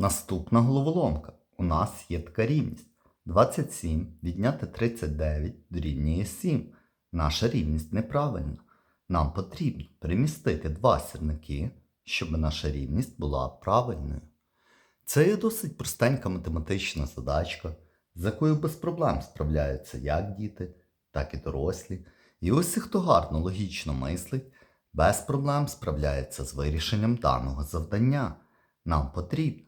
Наступна головоломка. У нас є така рівність. 27 відняти 39 дорівнює 7. Наша рівність неправильна. Нам потрібно перемістити два сірники, щоб наша рівність була правильною. Це є досить простенька математична задачка, з якою без проблем справляються як діти, так і дорослі. І ось хто гарно логічно мислить, без проблем справляється з вирішенням даного завдання. Нам потрібно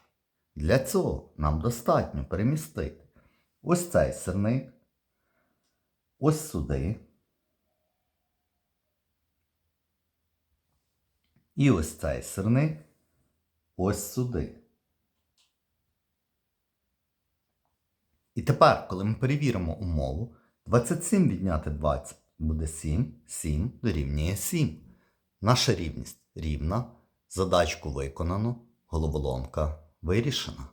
Для цього нам достатньо перемістити ось цей сирник, ось сюди. І ось цей сирник ось сюди. І тепер, коли ми перевіримо умову, 27 відняти 20 буде 7, 7 дорівнює 7. Наша рівність рівна, задачку виконано, головоломка вирішена.